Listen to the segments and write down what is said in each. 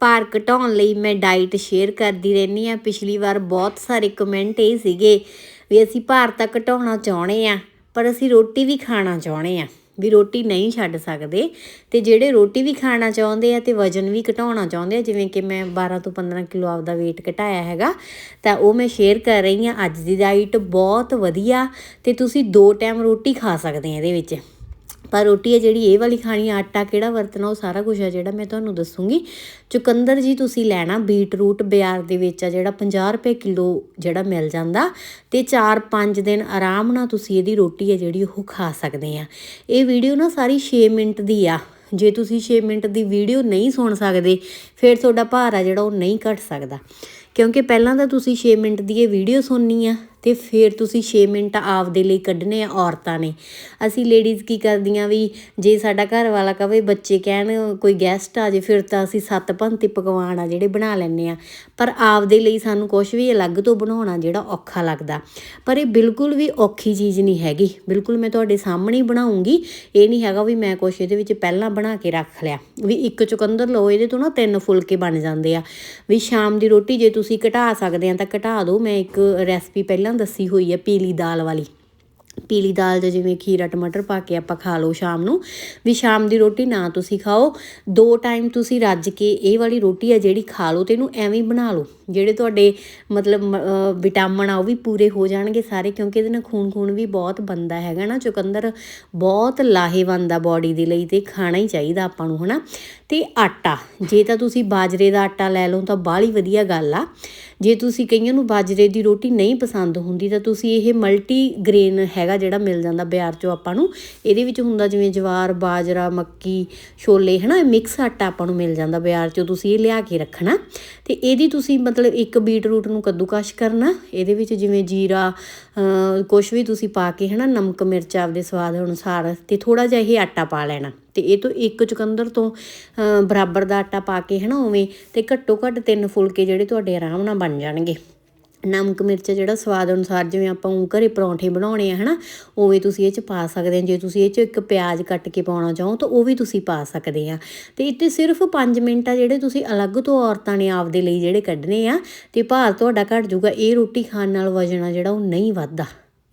ਭਾਰ ਘਟਾਉਣ ਲਈ ਮੈਂ ਡਾਈਟ ਸ਼ੇਅਰ ਕਰਦੀ ਰਹਿੰਦੀ ਆ ਪਿਛਲੀ ਵਾਰ ਬਹੁਤ ਸਾਰੇ ਕਮੈਂਟ ਇਹ ਸੀਗੇ ਵੀ ਅਸੀਂ ਭਾਰ ਤਾਂ ਘਟਾਉਣਾ ਚਾਹੁੰਦੇ ਆ ਪਰ ਅਸੀਂ ਰੋਟੀ ਵੀ ਖਾਣਾ ਚਾਹੁੰਦੇ ਆ ਵੀ ਰੋਟੀ ਨਹੀਂ ਛੱਡ ਸਕਦੇ ਤੇ ਜਿਹੜੇ ਰੋਟੀ ਵੀ ਖਾਣਾ ਚਾਹੁੰਦੇ ਆ ਤੇ ਵਜਨ ਵੀ ਘਟਾਉਣਾ ਚਾਹੁੰਦੇ ਆ, ਜਿਵੇਂ ਕਿ ਮੈਂ 12 ਤੋਂ 15 ਕਿਲੋ ਆਪਦਾ weight ਘਟਾਇਆ ਹੈਗਾ, ਤਾਂ ਉਹ ਮੈਂ ਸ਼ੇਅਰ ਕਰ ਰਹੀ ਆ ਅੱਜ ਦੀ ਡਾਈਟ ਬਹੁਤ ਵਧੀਆ ਤੇ ਤੁਸੀਂ ਦੋ ਟਾਈਮ ਰੋਟੀ ਖਾ ਸਕਦੇ ਆ ਇਹਦੇ ਵਿੱਚ। ਪਰ ਰੋਟੀ ਹੈ ਜਿਹੜੀ ਇਹ ਵਾਲੀ ਖਾਣੀ ਆ, ਆਟਾ ਕਿਹੜਾ ਵਰਤਣਾ ਉਹ ਸਾਰਾ ਕੁਝ ਆ ਜਿਹੜਾ ਮੈਂ ਤੁਹਾਨੂੰ ਦੱਸੂਗੀ। ਚੁਕੰਦਰ ਜੀ ਤੁਸੀਂ ਲੈਣਾ ਬੀਟਰੂਟ ਬਾਜ਼ਾਰ ਦੇ ਵਿੱਚ ਆ ਜਿਹੜਾ 50 ਰੁਪਏ ਕਿਲੋ ਜਿਹੜਾ ਮਿਲ ਜਾਂਦਾ ਤੇ 4-5 ਦਿਨ ਆਰਾਮ ਨਾਲ ਤੁਸੀਂ ਇਹਦੀ ਰੋਟੀ ਹੈ ਜਿਹੜੀ ਉਹ ਖਾ ਸਕਦੇ ਆ। ਇਹ ਵੀਡੀਓ ਨਾ ਸਾਰੀ 6 ਮਿੰਟ ਦੀ ਆ। ਜੇ ਤੁਸੀਂ 6 ਮਿੰਟ ਦੀ ਵੀਡੀਓ ਨਹੀਂ ਸੁਣ ਸਕਦੇ ਫਿਰ ਤੁਹਾਡਾ ਭਾਰ ਆ ਜਿਹੜਾ ਉਹ ਨਹੀਂ ਘਟ ਸਕਦਾ। ਕਿਉਂਕਿ ਪਹਿਲਾਂ ਤਾਂ ਤੁਸੀਂ 6 ਮਿੰਟ ਦੀ ਇਹ ਵੀਡੀਓ ਸੁਣਨੀ ਆ ਤੇ ਫਿਰ ਤੁਸੀਂ 6 ਮਿੰਟ ਆਪਦੇ ਲਈ ਕੱਢਣੇ ਆ ਔਰਤਾਂ ਨੇ। ਅਸੀਂ ਲੇਡੀਜ਼ ਕੀ ਕਰਦੀਆਂ ਵੀ, ਜੇ ਸਾਡਾ ਘਰ ਵਾਲਾ ਕਵੇ ਬੱਚੇ ਕਹਿਣ, ਕੋਈ ਗੈਸਟ ਆ ਜੇ, ਫਿਰ ਤਾਂ ਅਸੀਂ ਸੱਤ ਭੰਤੀ ਪਕਵਾਨ ਆ ਜਿਹੜੇ ਬਣਾ ਲੈਂਦੇ ਆ। ਪਰ ਆਪਦੇ ਲਈ ਸਾਨੂੰ ਕੁਝ ਵੀ ਅਲੱਗ ਤੋਂ ਬਣਾਉਣਾ ਜਿਹੜਾ ਔਖਾ ਲੱਗਦਾ। ਪਰ ਇਹ ਬਿਲਕੁਲ ਵੀ ਔਖੀ ਚੀਜ਼ ਨਹੀਂ ਹੈਗੀ। ਬਿਲਕੁਲ ਮੈਂ ਤੁਹਾਡੇ ਸਾਹਮਣੇ ਹੀ ਬਣਾਉਂਗੀ। ਇਹ ਨਹੀਂ ਹੈਗਾ ਵੀ ਮੈਂ ਕੁਛ ਇਹਦੇ ਵਿੱਚ ਪਹਿਲਾਂ ਬਣਾ ਕੇ ਰੱਖ ਲਿਆ। ਵੀ ਇੱਕ ਚੁਕੰਦਰ ਲਓ, ਇਹਦੇ ਤੋਂ ਨਾ ਤਿੰਨ ਫੁਲਕੇ ਬਣ ਜਾਂਦੇ ਆ। ਵੀ ਸ਼ਾਮ ਦੀ ਰੋਟੀ ਜੇ ਤੁਸੀਂ ਘਟਾ ਸਕਦੇ ਆ ਤਾਂ ਘਟਾ ਦਿਓ। ਮੈਂ ਇੱਕ ਰੈਸਪੀ ਪਹਿਲਾਂ ਦੱਸੀ ਹੋਈ ਹੈ ਪੀਲੀ ਦਾਲ ਵਾਲੀ। ਪੀਲੀ ਦਾਲ ਜਾਂ ਜਿਵੇਂ ਖੀਰਾ, ਟਮਾਟਰ ਪਾ ਕੇ ਆਪਾਂ ਖਾ ਲਓ ਸ਼ਾਮ ਨੂੰ। ਵੀ ਸ਼ਾਮ ਦੀ ਰੋਟੀ ਨਾ ਤੁਸੀਂ ਖਾਓ। ਦੋ ਟਾਈਮ ਤੁਸੀਂ ਰੱਜ ਕੇ ਇਹ ਵਾਲੀ ਰੋਟੀ ਆ ਜਿਹੜੀ ਖਾ ਲਓ ਤੇ ਇਹਨੂੰ ਐਵੇਂ ਬਣਾ ਲਓ। ਜਿਹੜੇ ਤੁਹਾਡੇ ਮਤਲਬ ਮ- ਵਿਟਾਮਿਨ ਆ, ਉਹ ਵੀ ਪੂਰੇ ਹੋ ਜਾਣਗੇ ਸਾਰੇ, ਕਿਉਂਕਿ ਇਹਦੇ ਨਾਲ ਖੂਨ ਖੂਨ ਵੀ ਬਹੁਤ ਬੰਦਾ ਹੈਗਾ ਨਾ, ਚੁਕੰਦਰ ਬਹੁਤ ਲਾਹੇਵੰਦ ਆ ਬਾਡੀ ਦੇ ਲਈ, ਤੇ ਖਾਣਾ ਹੀ ਚਾਹੀਦਾ ਆਪਾਂ ਨੂੰ, ਹਨਾ? ਤੇ ਆਟਾ, ਜੇ ਤਾਂ ਤੁਸੀਂ ਬਾਜਰੇ ਦਾ ਆਟਾ ਲੈ ਲਓ, ਤਾਂ ਬਾਹਲੀ ਵਧੀਆ ਗੱਲ ਆ। ਜੇ ਤੁਸੀਂ ਕਈਆਂ ਨੂੰ ਬਾਜਰੇ ਦੀ ਰੋਟੀ ਨਹੀਂ ਪਸੰਦ ਹੁੰਦੀ, ਤਾਂ ਤੁਸੀਂ ਇਹ ਮਲਟੀ ਗ੍ਰੇਨ ਹੈਗਾ ਜਿਹੜਾ ਮਿਲ ਜਾਂਦਾ ਬਾਜ਼ਾਰ ਚੋਂ ਆਪਾਂ ਨੂੰ, ਇਹਦੇ ਵਿੱਚ ਹੁੰਦਾ ਜਿਵੇਂ ਜਵਾਰ, ਬਾਜਰਾ, ਮੱਕੀ, ਛੋਲੇ, ਹਨਾ? ਮਿਕਸ ਆਟਾ ਆਪਾਂ ਨੂੰ ਮਿਲ ਜਾਂਦਾ ਬਾਜ਼ਾਰ ਚੋਂ, ਤੁਸੀਂ ਇਹ ਲਿਆ ਕੇ ਰੱਖਣਾ। ਤੇ ਇਹਦੀ ਤੁਸੀਂ ਮਤਲਬ ਇੱਕ ਬੀਟਰੂਟ ਨੂੰ ਕੱਦੂਕਸ਼ ਕਰਨਾ, ਇਹਦੇ ਵਿੱਚ ਜਿਵੇਂ ਜੀਰਾ ਕੁਝ ਵੀ ਤੁਸੀਂ ਪਾ ਕੇ ਹਨਾ, ਨਮਕ, ਮਿਰਚ ਆਪਦੇ ਸਵਾਦ ਅਨੁਸਾਰ ਤੇ ਥੋੜਾ ਜਿਹਾ ਇਹ ਆਟਾ ਪਾ ਲੈਣਾ। ਤੇ ਇਹ ਤੋਂ ਇੱਕ ਚੁਕੰਦਰ ਤੋਂ ਬਰਾਬਰ ਦਾ ਆਟਾ ਪਾ ਕੇ ਹਨਾ, ਉਵੇਂ ਤੇ ਘੱਟੋ ਘੱਟ ਤਿੰਨ ਫੁਲਕੇ ਜਿਹੜੇ ਤੁਹਾਡੇ ਆਰਾਮ ਨਾਲ ਬਣ ਜਾਣਗੇ। ਨਮਕ ਮਿਰਚ ਜਿਹੜਾ ਸਵਾਦ ਅਨੁਸਾਰ ਜਿਵੇਂ ਆਪਾਂ ਉਹ ਘਰੇ ਪਰੌਂਠੇ ਬਣਾਉਣੇ ਆ, ਹਨਾ, ਉਵੇਂ ਤੁਸੀਂ ਇਹ ਚ ਪਾ ਸਕਦੇ ਆ। ਜੇ ਤੁਸੀਂ ਇਹ ਚ ਇੱਕ ਪਿਆਜ਼ ਕੱਟ ਕੇ ਪਾਉਣਾ ਚਾਹੋ ਤਾਂ ਉਹ ਵੀ ਤੁਸੀਂ ਪਾ ਸਕਦੇ ਆ। ਤੇ ਇੱਥੇ ਸਿਰਫ 5 ਮਿੰਟ ਆ ਜਿਹੜੇ ਤੁਸੀਂ ਅਲੱਗ ਤੋਂ ਔਰਤਾਂ ਨੇ ਆਪਦੇ ਲਈ ਜਿਹੜੇ ਕੱਢਣੇ ਆ ਤੇ ਭਾਰ ਤੁਹਾਡਾ ਘਟ ਜਾਊਗਾ। ਇਹ ਰੋਟੀ ਖਾਣ ਨਾਲ ਵਜਨ ਆ ਜਿਹੜਾ ਉਹ ਨਹੀਂ ਵੱਧਦਾ।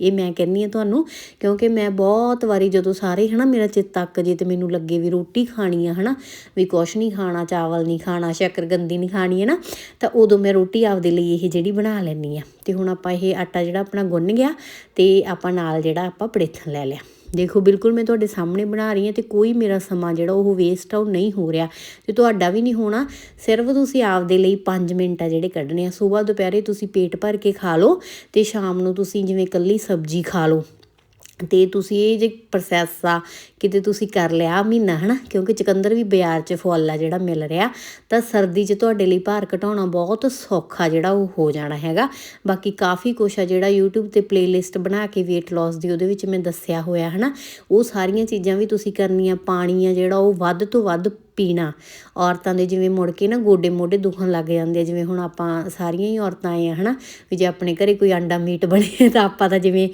ਇਹ ਮੈਂ ਕਹਿੰਦੀ ਆ ਤੁਹਾਨੂੰ, ਕਿਉਂਕਿ ਮੈਂ ਬਹੁਤ ਵਾਰੀ ਜਦੋਂ ਸਾਰੇ ਹਨਾ ਮੇਰਾ ਚਿੱਤ ਤੱਕ ਜੇ ਤੇ ਮੈਨੂੰ ਲੱਗੇ ਵੀ ਰੋਟੀ ਖਾਣੀ ਆ ਹਨਾ, ਵੀ ਕੁਛ ਨਹੀਂ ਖਾਣਾ, ਚਾਵਲ ਨਹੀਂ ਖਾਣਾ, ਸ਼ੱਕਰਗੰਦੀ ਨਹੀਂ ਖਾਣੀ ਹੈ ਨਾ ਤਾਂ ਉਦੋਂ ਮੈਂ ਰੋਟੀ ਆਪਦੇ ਲਈ ਇਹ ਜਿਹੜੀ ਬਣਾ ਲੈਣੀ ਆ ਤੇ ਹੁਣ ਆਪਾਂ ਇਹ ਆਟਾ ਜਿਹੜਾ ਆਪਣਾ ਗੁੰਨ ਗਿਆ, ਤੇ ਆਪਾਂ ਨਾਲ ਜਿਹੜਾ ਆਪਾਂ ਪੜੇਥਨ ਲੈ ਲਿਆ। ਦੇਖੋ, ਬਿਲਕੁਲ ਮੈਂ ਤੁਹਾਡੇ ਸਾਹਮਣੇ ਬਣਾ ਰਹੀ ਹਾਂ ਤੇ ਕੋਈ ਮੇਰਾ ਸਮਾਂ ਜਿਹੜਾ ਉਹ ਵੇਸਟ ਆ ਉਹ ਨਹੀਂ ਹੋ ਰਿਹਾ ਤੇ ਤੁਹਾਡਾ ਵੀ ਨਹੀਂ ਹੋਣਾ। ਸਿਰਫ ਤੁਸੀਂ ਆਪਦੇ ਲਈ 5 ਮਿੰਟ ਆ ਜਿਹੜੇ ਕੱਢਣੇ ਆ। ਸਵੇਰ ਦੁਪਹਿਰੇ ਤੁਸੀਂ ਪੇਟ ਭਰ ਕੇ ਖਾ ਲਓ ਤੇ ਸ਼ਾਮ ਨੂੰ ਤੁਸੀਂ ਜਿਵੇਂ ਕੱਲੀ ਸਬਜ਼ੀ ਖਾ ਲਓ। ਤੇ ਤੁਸੀਂ ਇਹ ਜੇ ਪ੍ਰੋਸੈਸ ਆ, ਕਿਤੇ ਤੁਸੀਂ ਕਰ ਲਿਆ ਮਹੀਨਾ, ਹਨਾ? ਕਿਉਂਕਿ ਚਕੰਦਰ ਵੀ ਬਾਜ਼ਾਰ 'ਚ ਫੁੱਲ ਆ ਜਿਹੜਾ ਮਿਲ ਰਿਹਾ, ਤਾਂ ਸਰਦੀ 'ਚ ਤੁਹਾਡੇ ਲਈ ਭਾਰ ਘਟਾਉਣਾ ਬਹੁਤ ਸੌਖਾ ਜਿਹੜਾ ਉਹ ਹੋ ਜਾਣਾ ਹੈਗਾ। ਬਾਕੀ ਕਾਫੀ ਕੁਛ ਆ ਜਿਹੜਾ YouTube ਤੇ ਪਲੇਲਿਸਟ ਬਣਾ ਕੇ weight loss ਦੀ ਉਹਦੇ ਵਿੱਚ ਮੈਂ ਦੱਸਿਆ ਹੋਇਆ, ਹਨਾ? ਉਹ ਸਾਰੀਆਂ ਚੀਜ਼ਾਂ ਵੀ ਤੁਸੀਂ ਕਰਨੀਆਂ, ਪਾਣੀ ਆ ਜਿਹੜਾ ਉਹ ਵੱਧ ਤੋਂ ਵੱਧ ਪੀਣਾ। ਔਰਤਾਂ ਦੇ ਜਿਵੇਂ ਮੁੜ ਕੇ ਨਾ ਗੋਡੇ ਮੋਢੇ ਦੁਖਣ ਲੱਗ ਜਾਂਦੇ ਆ ਜਿਵੇਂ ਹੁਣ ਆਪਾਂ ਸਾਰੀਆਂ ਹੀ ਔਰਤਾਂ ਆਏ ਆ ਹਨਾ ਵੀ ਜੇ ਆਪਣੇ ਘਰੇ ਕੋਈ ਅੰਡਾ ਮੀਟ ਬਣੇ ਤਾਂ ਆਪਾਂ ਤਾਂ ਜਿਵੇਂ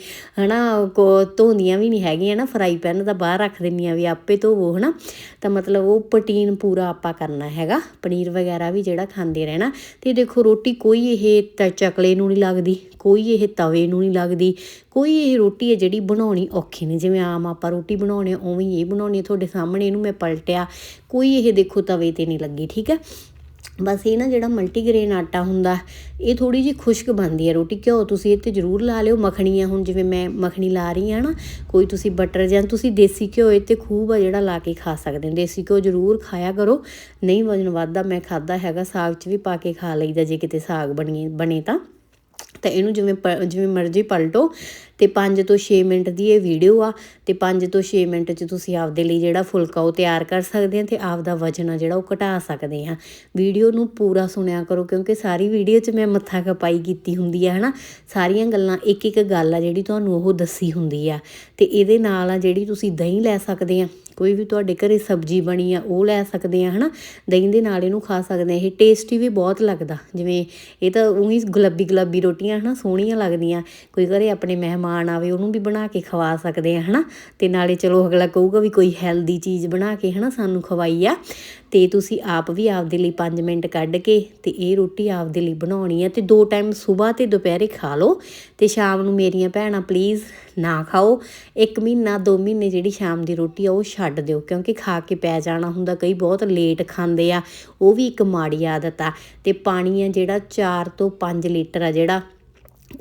ਹਨਾ ਕੋ ਧੋਂਦੀਆਂ ਵੀ ਨਹੀਂ ਹੈਗੀਆਂ ਨਾ ਫਰਾਈ ਪੈਨ ਤਾਂ ਬਾਹਰ ਰੱਖ ਦਿੰਦੀਆਂ ਵੀ ਆਪੇ ਧੋਵੋ ਹਨਾ। ਤਾਂ ਮਤਲਬ ਉਹ ਪ੍ਰੋਟੀਨ ਪੂਰਾ ਆਪਾਂ ਕਰਨਾ ਹੈਗਾ ਪਨੀਰ ਵਗੈਰਾ ਵੀ ਜਿਹੜਾ ਖਾਂਦੇ ਰਹਿਣਾ। ਤੇ ਦੇਖੋ ਰੋਟੀ ਕੋਈ ਇਹ ਤ- ਚਕਲੇ ਨੂੰ ਨਹੀਂ ਲੱਗਦੀ ਕੋਈ ਇਹ ਤਵੇ ਨੂੰ ਨਹੀਂ ਲੱਗਦੀ ਕੋਈ ਇਹ ਰੋਟੀ ਹੈ ਜਿਹੜੀ ਬਣਾਉਣੀ ਔਖੀ ਨਹੀਂ ਜਿਵੇਂ ਆਮ ਆਪਾਂ ਰੋਟੀ ਬਣਾਉਣੇ ਆ, ਉਵੇਂ ਹੀ ਇਹ ਬਣਾਉਣੀ ਆ ਤੁਹਾਡੇ ਸਾਹਮਣੇ ਇਹਨੂੰ ਮੈਂ ਪਲਟਿਆ ਕੋਈ ਇਹ ਦੇਖੋ ਤਵੇ ਤੇ ਨਹੀਂ ਲੱਗੀ, ਠੀਕ ਹੈ? ਬਸ ਇਹ ਨਾ ਜਿਹੜਾ ਮਲਟੀਗ੍ਰੇਨ ਆਟਾ ਹੁੰਦਾ, ਇਹ ਥੋੜੀ ਜਿਹੀ ਖੁਸ਼ਕ ਬਣਦੀ ਹੈ ਰੋਟੀ। ਘਿਓ ਤੁਸੀਂ ਇਹ ਤੇ ਜ਼ਰੂਰ ਲਾ ਲਿਓ, ਮੱਖਣੀਆਂ ਹੁਣ ਜਿਵੇਂ ਮੈਂ ਮੱਖਣੀ ਲਾ ਰਹੀ ਹਾਂ ਨਾ, ਕੋਈ ਤੁਸੀਂ ਬਟਰ ਜਾਂ ਤੁਸੀਂ ਦੇਸੀ ਘਿਓ ਇਹ ਤੇ ਖੂਬ ਆ ਜਿਹੜਾ ਲਾ ਕੇ ਖਾ ਸਕਦੇ ਹੋ। ਦੇਸੀ ਘਿਓ ਜ਼ਰੂਰ ਖਾਇਆ ਕਰੋ। ਨਹੀਂ ਵਜਨ ਵੱਧਦਾ, ਮੈਂ ਖਾਦਾ ਹੈਗਾ, ਸਾਗ 'ਚ ਵੀ ਪਾ ਕੇ ਖਾ ਲਈਦਾ ਜੇ ਕਿਤੇ ਸਾਗ ਬਣੀ, ਬਣੇ ਤਾਂ। ਤਾਂ ਇਹਨੂੰ ਜਿਵੇਂ ਜਿਵੇਂ ਮਰਜ਼ੀ ਪਲਟੋ। ਤੇ 5 ਤੋਂ 6 ਮਿੰਟ ਦੀ ਇਹ ਵੀਡੀਓ ਆ ਤੇ 5 ਤੋਂ 6 ਮਿੰਟ 'ਚ ਤੁਸੀਂ ਆਪਦੇ ਲਈ ਜਿਹੜਾ ਫੁਲਕਾ ਉਹ ਤਿਆਰ ਕਰ ਸਕਦੇ ਆ ਤੇ ਆਪਦਾ ਵਜਨ ਆ ਜਿਹੜਾ ਉਹ ਘਟਾ ਸਕਦੇ ਆ। ਵੀਡੀਓ ਨੂੰ ਪੂਰਾ ਸੁਣਿਆ ਕਰੋ ਕਿਉਂਕਿ ਸਾਰੀ ਵੀਡੀਓ 'ਚ ਮੈਂ ਮੱਥਾ ਕਪਾਈ ਕੀਤੀ ਹੁੰਦੀ ਆ, ਹਨਾ? ਸਾਰੀਆਂ ਗੱਲਾਂ ਇੱਕ ਇੱਕ ਗੱਲ ਆ ਜਿਹੜੀ ਤੁਹਾਨੂੰ ਉਹ ਦੱਸੀ ਹੁੰਦੀ ਆ। ਤੇ ਇਹਦੇ ਨਾਲ ਆ ਜਿਹੜੀ ਤੁਸੀਂ ਦਹੀਂ ਲੈ ਸਕਦੇ ਆ, ਕੋਈ ਵੀ ਤੁਹਾਡੇ ਘਰੇ ਸਬਜ਼ੀ ਬਣੀ ਆ, ਉਹ ਲੈ ਸਕਦੇ ਆ, ਹਨਾ? ਦਹੀਂ ਦੇ ਨਾਲ ਇਹਨੂੰ ਖਾ ਸਕਦੇ ਆ। ਇਹ ਟੇਸਟੀ ਵੀ ਬਹੁਤ ਲੱਗਦਾ। ਜਿਵੇਂ ਇਹ ਤਾਂ ਉਹੀ ਗੁਲਾਬੀ ਗੁਲਾਬੀ ਰੋਟੀਆਂ, ਹਨਾ? ਸੋਹਣੀਆਂ ਲੱਗਦੀਆਂ। ਕੋਈ ਘਰੇ ਆਪਣੇ ਮਹਿਮਾਨ ਆਵੇ, ਉਹਨੂੰ ਵੀ ਬਣਾ ਕੇ ਖਵਾ ਸਕਦੇ ਆ, ਹਨਾ? ਤੇ ਨਾਲੇ ਚਲੋ ਅਗਲਾ ਕਹੂਗਾ ਵੀ ਕੋਈ ਹੈਲਦੀ ਚੀਜ਼ ਬਣਾ ਕੇ, ਹਨਾ, ਸਾਨੂੰ ਖਵਾਈ ਆ। ਤੇ ਤੁਸੀਂ ਆਪ ਵੀ ਆਪਦੇ ਲਈ 5 ਮਿੰਟ ਕੱਢ ਕੇ ਤੇ ਇਹ ਰੋਟੀ ਆਪਦੇ ਲਈ ਬਣਾਉਣੀ ਹੈ ਤੇ ਦੋ ਟਾਈਮ ਸਵੇਰ ਤੇ ਦੁਪਹਿਰੇ ਖਾ ਲਓ। ਤੇ ਸ਼ਾਮ ਨੂੰ ਮੇਰੀਆਂ ਭੈਣਾਂ ਪਲੀਜ਼ ਨਾ ਖਾਓ। ਇੱਕ ਮਹੀਨਾ, ਦੋ ਮਹੀਨੇ ਜਿਹੜੀ ਸ਼ਾਮ ਦੀ ਰੋਟੀ ਆ, ਉਹ ਛੱਡ ਦਿਓ, ਕਿਉਂਕਿ ਖਾ ਕੇ ਪੈ ਜਾਣਾ ਹੁੰਦਾ, ਕਈ ਬਹੁਤ ਲੇਟ ਖਾਂਦੇ ਆ। ਉਹ ਵੀ ਇੱਕ ਮਾੜੀ ਆਦਤ ਆ। ਤੇ ਪਾਣੀ ਆ ਜਿਹੜਾ 4 ਤੋਂ 5 ਲੀਟਰ ਆ ਜਿਹੜਾ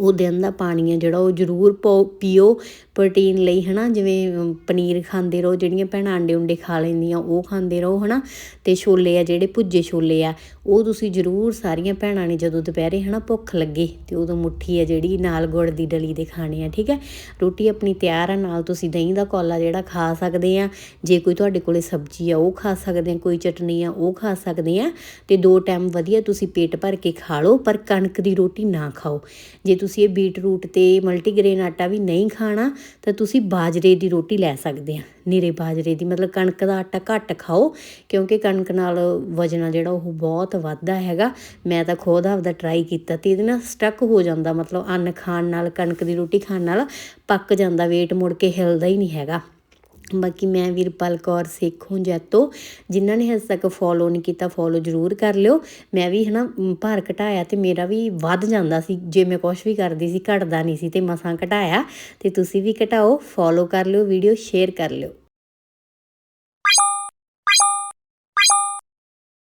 ਉਹ ਦਿਨ ਦਾ ਪਾਣੀ ਆ ਜਿਹੜਾ ਉਹ ਜ਼ਰੂਰ ਪੋ- ਪੀਓ। ਪ੍ਰੋਟੀਨ ਲਈ, ਹਨਾ? ਜਿਵੇਂ ਪਨੀਰ ਖਾਂਦੇ ਰਹੋ, ਜਿਹੜੀਆਂ ਭੈਣਾਂ ਅੰਡੇ ਉਂਡੇ ਖਾ ਲੈਂਦੀਆਂ, ਉਹ ਖਾਂਦੇ ਰਹੋ, ਹਨਾ? ਤੇ ਛੋਲੇ ਆ ਜਿਹੜੇ ਭੁੱਜੇ ਛੋਲੇ ਆ, ਉਹ ਤੁਸੀਂ ਜ਼ਰੂਰ ਸਾਰੀਆਂ ਭੈਣਾਂ ਨੇ ਜਦੋਂ ਦੁਪਹਿਰੇ, ਹਨਾ, ਭੁੱਖ ਲੱਗੇ, ਤੇ ਉਦੋਂ ਮੁੱਠੀ ਆ ਜਿਹੜੀ ਨਾਲ ਗੁੜ ਦੀ ਡਲੀ ਦੇ ਖਾਣੇ ਆ, ਠੀਕ ਹੈ ਰੋਟੀ ਆਪਣੀ ਤਿਆਰ ਆ, ਨਾਲ ਤੁਸੀਂ ਦਹੀਂ ਦਾ ਕੋਲਾ ਜਿਹੜਾ ਖਾ ਸਕਦੇ ਆ, ਜੇ ਕੋਈ ਤੁਹਾਡੇ ਕੋਲੇ ਸਬਜ਼ੀ ਆ, ਉਹ ਖਾ ਸਕਦੇ ਆ, ਕੋਈ ਚਟਨੀ ਆ, ਉਹ ਖਾ ਸਕਦੇ ਆ, ਤੇ ਦੋ ਟਾਈਮ ਵਧੀਆ ਤੁਸੀਂ ਪੇਟ ਭਰ ਕੇ ਖਾ ਲਓ, ਪਰ ਕਣਕ ਦੀ ਰੋਟੀ ਨਾ ਖਾਓ। ਜੇ ਤੁਸੀਂ ਇਹ ਬੀਟਰੂਟ ਤੇ ਮਲਟੀਗ੍ਰੇਨ ਆਟਾ ਵੀ ਨਹੀਂ ਖਾਣਾ ਤਾਂ ਤੁਸੀਂ ਬਾਜਰੇ ਦੀ ਰੋਟੀ ਲੈ ਸਕਦੇ ਆ, ਨੀਰੇ ਬਾਜਰੇ ਦੀ। ਮਤਲਬ ਕਣਕ ਦਾ ਆਟਾ ਘੱਟ ਖਾਓ, ਕਿਉਂਕਿ ਕਣਕ ਨਾਲ ਵਜਨ ਆ ਜਿਹੜਾ ਉਹ ਬਹੁਤ ਵੱਧਦਾ ਹੈਗਾ। ਮੈਂ ਤਾਂ ਖੁਦ ਆਪਦਾ ਟਰਾਈ ਕੀਤਾ ਤੇ ਇਹਦੇ ਨਾਲ ਸਟਕ ਹੋ ਜਾਂਦਾ। ਮਤਲਬ ਅੰਨ ਖਾਣ ਨਾਲ, ਕਣਕ ਦੀ ਰੋਟੀ ਖਾਣ ਨਾਲ ਪੱਕ ਜਾਂਦਾ, weight ਮੁੜ ਕੇ ਹਿਲਦਾ ਹੀ ਨਹੀਂ ਹੈਗਾ। ਬਾਕੀ ਮੈਂ ਵੀਰਪਾਲ ਕੌਰ ਸੇਖੋਂ ਜੈਤੋ ਜਿਨ੍ਹਾਂ ਨੇ ਹਜੇ ਤੱਕ ਫੋਲੋ ਨਹੀਂ ਕੀਤਾ ਫੋਲੋ ਜ਼ਰੂਰ ਕਰ ਲਿਓ। ਮੈਂ ਵੀ ਹਨਾ ਮ, ਭਾਰ ਘਟਾਇਆ ਤੇ ਮੇਰਾ ਵੀ ਵੱਧ ਜਾਂਦਾ ਸੀ। ਜੇ ਮੈਂ ਕੁਝ ਵੀ ਕਰਦੀ ਸੀ ਘਟਦਾ ਨਹੀਂ ਸੀ ਤੇ ਮਸਾਂ ਘਟਾਇਆ। ਤੇ ਤੁਸੀਂ ਵੀ ਘਟਾਓ ਫੋਲੋ ਕਰ ਲਿਓ ਵੀਡੀਓ ਸ਼ੇਅਰ ਕਰ ਲਿਓ।